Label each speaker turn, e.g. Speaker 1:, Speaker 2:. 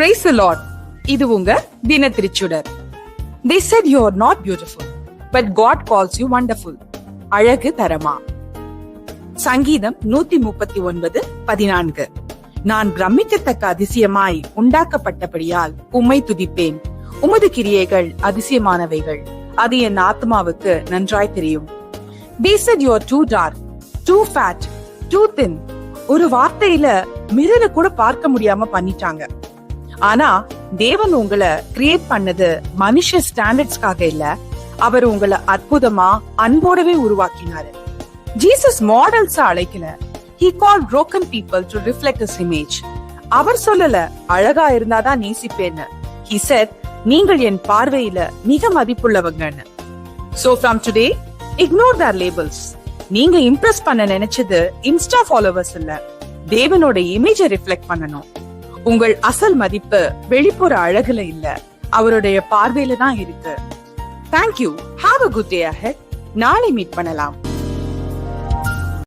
Speaker 1: Price Lord இது உங்க தின திருச்சுடர் they said you are not beautiful but God calls you wonderful அழகு தரமா? சங்கீதம் நூத்தி முப்பத்தி ஒன்பது பதினான்கு. நான் பிரமிக்கத்தக்க அதிசயமாய் உண்டாக்கப்பட்டபடியால் உம்மை துதிப்பேன். உமது கிரியைகள் அதிசயமானவைகள். அது என் ஆத்மாவுக்கு நன்றாய் தெரியும். They said you're too dark, too fat too thin ஒரு வார்த்தையில மிரரை கூட பார்க்க முடியாம பண்ணிட்டாங்க. ஆனா தேவன் உங்களை கிரியேட் பண்ணது மனுஷ ஸ்டாண்டர்ட்ஸ்க்காக இல்ல. அவர் உங்களை அற்புதமா அன்போடவே உருவாக்கினாரு. Jesus models அழைக்கல. He call broken people to reflect his image அவர் சொல்லல அழகா இருந்தாதான் நேசிப்பேன்னு. ஹி செட் நீங்கள் என் பார்வையில மிக மதிப்புள்ளவங்கன்னு. So from today ignore their labels நீங்க இம்ப்ரெஸ் பண்ண நினைச்சது இன்ஸ்டா ஃபாலோவர்ஸ் இல்ல. தேவனோட இமேஜை ரிஃப்ளெக்ட் பண்ணணும். உங்கள் அசல் மதிப்பு வெளிப்புற அழகுல இல்ல. அவருடைய பார்வையில தான் இருக்கு. Thank you have a good day ahead நாளை மீட் பண்ணலாம்.